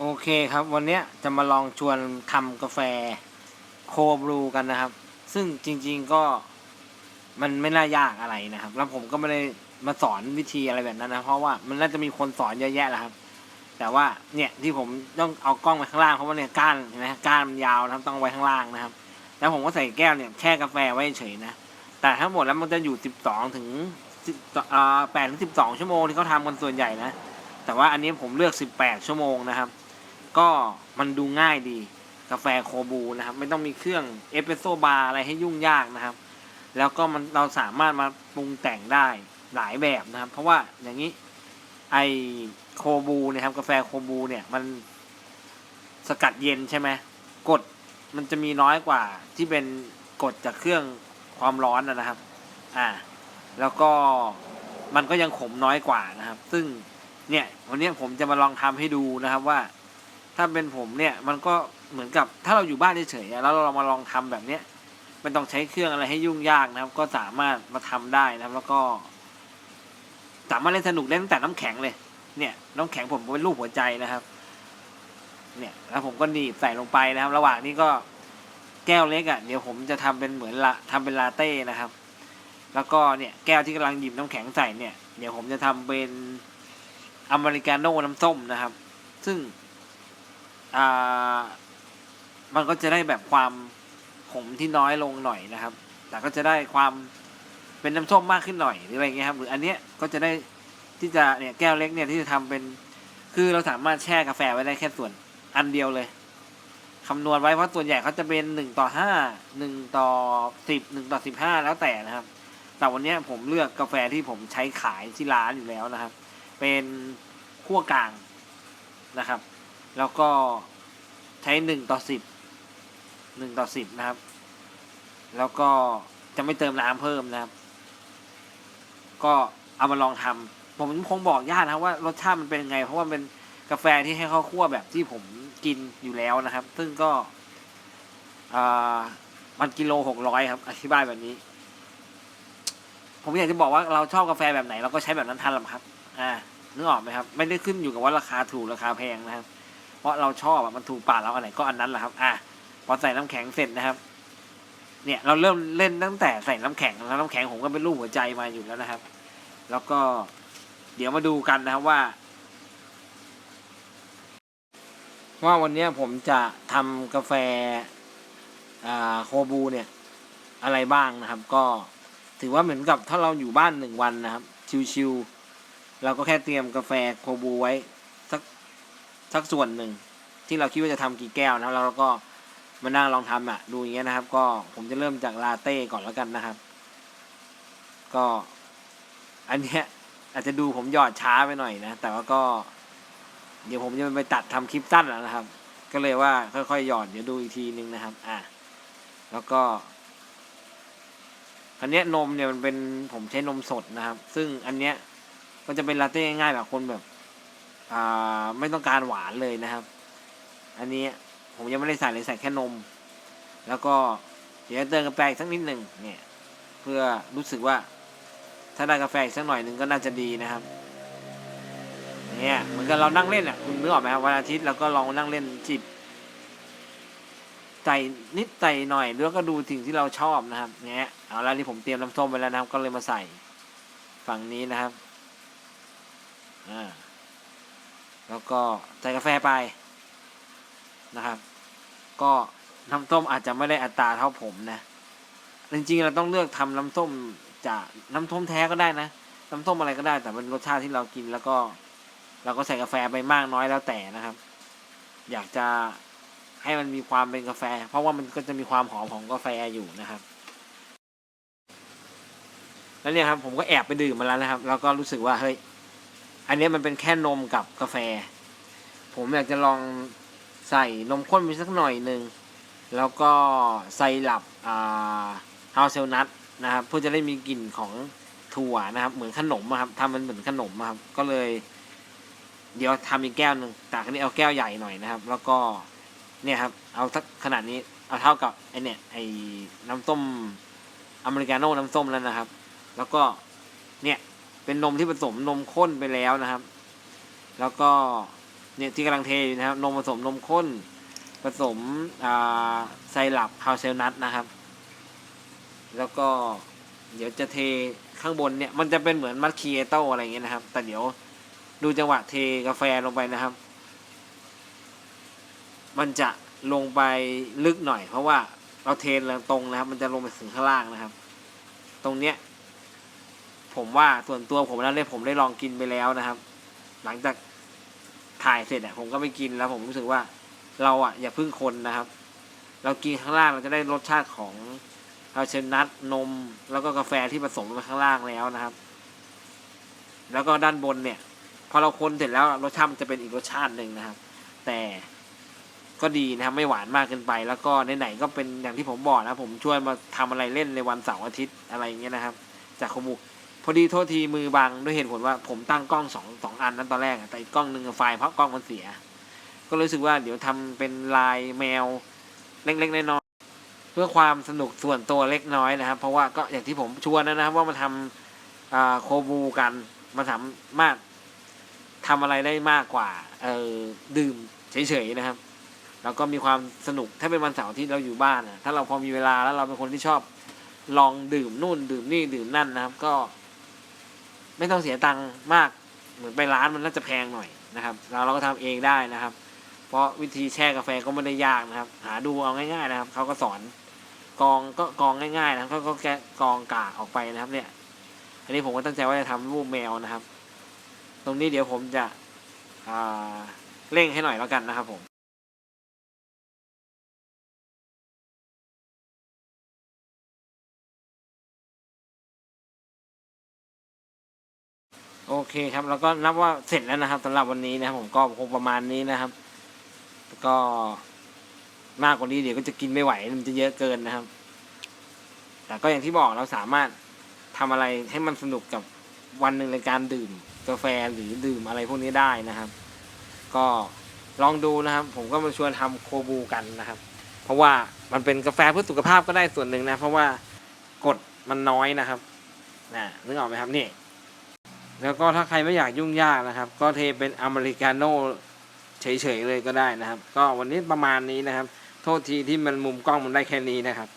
โอเคครับ วันนี้จะมาลองชวนทำกาแฟโคบรูกันนะครับ ซึ่งจริงๆก็มันไม่น่ายากอะไรนะครับ แล้วผมก็ไม่ได้มาสอนวิธีอะไรแบบนั้นนะ เพราะว่ามันน่าจะมีคนสอนเยอะแยะแหละครับ แต่ว่าเนี่ยที่ผมต้องเอากล้องไว้ข้างล่างเพราะว่าเนี่ยก้านเห็นไหมก้านมันยาวนะครับต้องไว้ข้างล่างนะครับ แล้วผมก็ใส่แก้วเนี่ยแช่กาแฟไว้เฉยนะ แต่ทั้งหมดแล้วมันจะอยู่สิบสองถึงอ่าแปดถึงสิบสองชั่วโมงที่เขาทำกันส่วนใหญ่นะ แต่ว่าอันนี้ผมเลือกสิบแปดชั่วโมงนะครับ ก็มันดูง่ายดี กาแฟโคบูนะครับ ไม่ต้องมีเครื่องเอสเปรสโซบาร์อะไรให้ยุ่งยากนะครับ แล้วก็มันเราสามารถมาปรุงแต่งได้หลายแบบนะครับ เพราะว่าอย่างนี้ไอโคบูนะครับ กาแฟโคบูเนี่ยมันสกัดเย็นใช่ไหมกฎมันจะมีน้อยกว่าที่เป็นกฎจากเครื่องความร้อนนะนะครับ อ่า แล้วก็มันก็ยังขมน้อยกว่านะครับ ซึ่งเนี่ยวันนี้ผมจะมาลองทำให้ดูนะครับว่า ถ้าเป็นผมเนี่ยมันก็เหมือนกับถ้าเราอยู่บ้านเฉยๆแล้วเรามาลองทำแบบเนี้ยไม่ต้องใช้เครื่องอะไรให้ยุ่งยากนะครับ ก็สามารถมาทำได้นะครับ แล้วก็สามารถเล่นสนุกเล่นตั้งแต่น้ำแข็งเลย เนี่ย น้ำแข็งผมเป็นรูปหัวใจนะครับ เนี่ยแล้วผมก็หนีบใส่ลงไปนะครับ ระหว่างนี้ก็แก้วเล็กอะ่ะเดี๋ยวผมจะทำเป็นเหมือนละทำเป็นลาเต้นะครับ แล้วก็เนี่ยแก้วที่กำลังหยิบน้ำแข็งใส่เนี่ย เดี๋ยวผมจะทำเป็นอเมริกาโน่น้ำส้มนะครับ ซึ่ง อ่ามันก็จะได้แบบความขมที่น้อยลงหน่อยนะครับ แต่ก็จะได้ความเป็นน้ำส้มมากขึ้นหน่อยหรืออะไรเงี้ยครับหรืออันเนี้ยก็จะได้ที่จะเนี่ยแก้วเล็กเนี่ยที่จะทำเป็น คือเราสามารถแช่กาแฟไว้ได้แค่ส่วนอันเดียวเลยคำนวณไว้เพราะส่วนใหญ่เขาจะเป็นหนึ่งต่อห้าหนึ่งต่อสิบหนึ่งต่อสิบห้าแล้วแต่นะครับ แต่วันเนี้ยผมเลือกกาแฟที่ผมใช้ขายที่ร้านอยู่แล้วนะครับ เป็นขั้วกลางนะครับ แล้วก็ใช้หนึ่งต่อสิบหนึ่งต่อสิบนะครับ แล้วก็จะไม่เติมน้ำเพิ่มนะครับ ก็เอามาลองทำผมคงบอกญาตินะครับว่ารสชาติมันเป็นยังไง เพราะว่าเป็นกาแฟที่ให้เขาคั่วแบบที่ผมกินอยู่แล้วนะครับ ซึ่งก็อ่ามันกิโลหกร้อยครับ อธิบายแบบนี้ ผมอยากจะบอกว่าเราชอบกาแฟแบบไหนเราก็ใช้แบบนั้นทันหรอครับ อ่านึกออกไหมครับ ไม่ได้ขึ้นอยู่กับว่าราคาถูกราคาแพงนะครับ เพราะเราชอบอะมันถูกปากเราอันไหนก็อันนั้นแหละครับ อะพอใส่น้ำแข็งเสร็จนะครับ เนี่ยเราเริ่มเล่นตั้งแต่ใส่น้ำแข็งแล้วน้ำแข็งผมก็เป็นรูปหัวใจมาอยู่แล้วนะครับ แล้วก็เดี๋ยวมาดูกันนะครับว่า ว่าวันนี้ผมจะทำกาแฟอ่าโคบูเนี่ย อะไรบ้างนะครับ ก็ถือว่าเหมือนกับถ้าเราอยู่บ้านหนึ่งวันนะครับ ชิวๆเราก็แค่เตรียมกาแฟโคบูไว้ สักส่วนหนึ่ง ที่เราคิดว่าจะทำกี่แก้วนะแล้วเราก็มานั่งลองทำอะ ดูอย่างเงี้ยนะครับ ก็ผมจะเริ่มจากลาเต้ก่อนแล้วกันนะครับ ก็ อันเนี้ยอาจจะดูผมหยอดช้าไปหน่อยนะ แต่ว่าก็ เดี๋ยวผมจะไปตัดทำคลิปสั้นแล้วนะครับ ก็เลยว่าค่อยๆหยอดเดี๋ยวดูอีกทีนึงนะครับ อะแล้วก็อันเนี้ยนมเนี่ยมันเป็นผมใช้นมสดนะครับ ซึ่งอันเนี้ยก็จะเป็นลาเต้ง่ายๆแบบคนแบบ ไม่ต้องการหวานเลยนะครับ อันนี้ผมยังไม่ได้ใส่เลยใส่แค่นม แล้วก็เดี๋ยวเติมกาแฟอีกสักนิดหนึ่งเนี่ยเพื่อรู้สึกว่าถ้าได้กาแฟอีกสักหน่อยหนึ่งก็น่าจะดีนะครับเนี่ยเหมือนกับเรานั่งเล่นอะคุณนึกออกไหมครับวันอาทิตย์เราก็ลองนั่งเล่นจิบใจนิดใจหน่อยแล้วก็ดูสิ่งที่เราชอบนะครับเนี่ยเอาละที่ผมเตรียมน้ำส้มไว้แล้วนะครับ ก็เลยมาใส่ฝั่งนี้นะครับอ่า แล้วก็ใส่กาแฟไปนะครับ ก็น้ำส้มอาจจะไม่ได้อัตราเท่าผมนะ จริงๆเราต้องเลือกทำน้ำส้มจากน้ำส้มแท้ก็ได้นะน้ำส้มอะไรก็ได้ แต่เป็นรสชาติที่เรากินแล้วก็ เราก็ใส่กาแฟไปมากน้อยแล้วแต่นะครับ อยากจะให้มันมีความเป็นกาแฟ เพราะว่ามันก็จะมีความหอมของกาแฟอยู่นะครับแล้วเนี่ยครับผมก็แอบไปดื่มมาแล้วนะครับ แล้วก็รู้สึกว่าเฮ้ย อันนี้มันเป็นแค่นมกับกาแฟ ผมอยากจะลองใส่นมข้นไปสักหน่อยหนึ่ง แล้วก็ไซรัปอ่าฮาวเซลนัทนะครับเพื่อจะได้มีกลิ่นของถั่วนะครับ เหมือนขนมอะครับทำมันเหมือนขนมอะครับ ก็เลย เดี๋ยวทำอีกแก้วหนึ่งแต่อันนี้เอาแก้วใหญ่หน่อยนะครับ แล้วก็เนี่ยครับ เอาสักขนาดนี้เอาเท่ากับไอเนี่ยไอน้ำส้มอเมริกาโน่น้ำส้มแล้วนะครับ แล้วก็เนี่ย เป็นนมที่ผสมนมข้นไปแล้วนะครับ แล้วก็เนี่ยที่กำลังเทอยู่นะครับ นมผสมนมข้น ผสมไซรัปฮาวเซลนัทนะครับ แล้วก็เดี๋ยวจะเทข้างบนเนี่ย มันจะเป็นเหมือนมัคคีเอโต้อะไรอย่างเงี้ยนะครับ แต่เดี๋ยวดูจังหวะเทกาแฟลงไปนะครับ มันจะลงไปลึกหน่อย เพราะว่าเราเทตรงนะครับ มันจะลงไปถึงข้างล่างนะครับ ตรงเนี้ย ผมว่าส่วนตัวผมแล้วเนี่ยผมได้ลองกินไปแล้วนะครับ หลังจากถ่ายเสร็จเนี่ยผมก็ไปกินแล้วผมรู้สึกว่าเราอะอย่าพึ่งคนนะครับ เรากินข้างล่างเราจะได้รสชาติของฮาเชลนัทนม แล้วก็กาแฟที่ผสมลงไปข้างล่างแล้วนะครับ แล้วก็ด้านบนเนี่ย พอเราคนเสร็จแล้วรสชาติมันจะเป็นอีกรสชาติหนึ่งนะครับ แต่ก็ดีนะครับไม่หวานมากเกินไป แล้วก็ไหนๆก็เป็นอย่างที่ผมบอกนะผมช่วยมาทำอะไรเล่นในวันเสาร์อาทิตย์อะไรอย่างเงี้ยนะครับ จากขมุก พอดีโทษทีมือบังด้วยเหตุผลว่าผมตั้งกล้องสองสองอันนั้นตอนแรกแต่อีกกล้องหนึ่งไฟล์เพราะกล้องมันเสีย ก็รู้สึกว่าเดี๋ยวทำเป็นลายแมวเล็กๆน้อยๆเพื่อความสนุกส่วนตัวเล็กน้อยนะครับ เพราะว่าก็อย่างที่ผมชวนนะครับ ว่ามาทำโคบูกันมาสามารถทำอะไรได้มากกว่าเออดื่มเฉยๆนะครับแล้วก็มีความสนุกถ้าเป็นวันเสาร์ที่เราอยู่บ้านอะถ้าเราพอมีเวลาแล้วเราเป็นคนที่ชอบลองดื่มนู่นดื่มนี่ดื่มนั่นนะครับ ก็ ไม่ต้องเสียตังค์มาก เหมือนไปร้านมันน่าจะแพงหน่อยนะครับ เราเราก็ทำเองได้นะครับ เพราะวิธีแช่กาแฟก็ไม่ได้ยากนะครับ หาดูเอาง่ายๆนะครับเขาก็สอนกองก็กองง่ายๆนะครับเขาก็แกะกองกากออกไปนะครับ เนี่ย อันนี้ผมก็ตั้งใจว่าจะทำรูปแมวนะครับ ตรงนี้เดี๋ยวผมจะเร่งให้หน่อยแล้วกันนะครับผม โอเคครับ แล้วก็นับว่าเสร็จแล้วนะครับสำหรับวันนี้นะครับผมก็คงประมาณนี้นะครับ ก็มากกว่านี้เดี๋ยวก็จะกินไม่ไหวมันจะเยอะเกินนะครับ แต่ก็อย่างที่บอกเราสามารถทำอะไรให้มันสนุกกับวันหนึ่งในการดื่มกาแฟหรือดื่มอะไรพวกนี้ได้นะครับ ก็ลองดูนะครับ ผมก็มาชวนทำโคบูกันนะครับ เพราะว่ามันเป็นกาแฟเพื่อสุขภาพก็ได้ส่วนหนึ่งนะ เพราะว่ากรดมันน้อยนะครับนะนึกออกไหมครับนี่ แล้วก็ถ้าใครไม่อยากยุ่งยากนะครับ ก็เทเป็นอเมริกาโน่เฉยๆเลยก็ได้นะครับ ก็วันนี้ประมาณนี้นะครับ โทษทีที่มันมุมกล้องมันได้แค่นี้นะครับ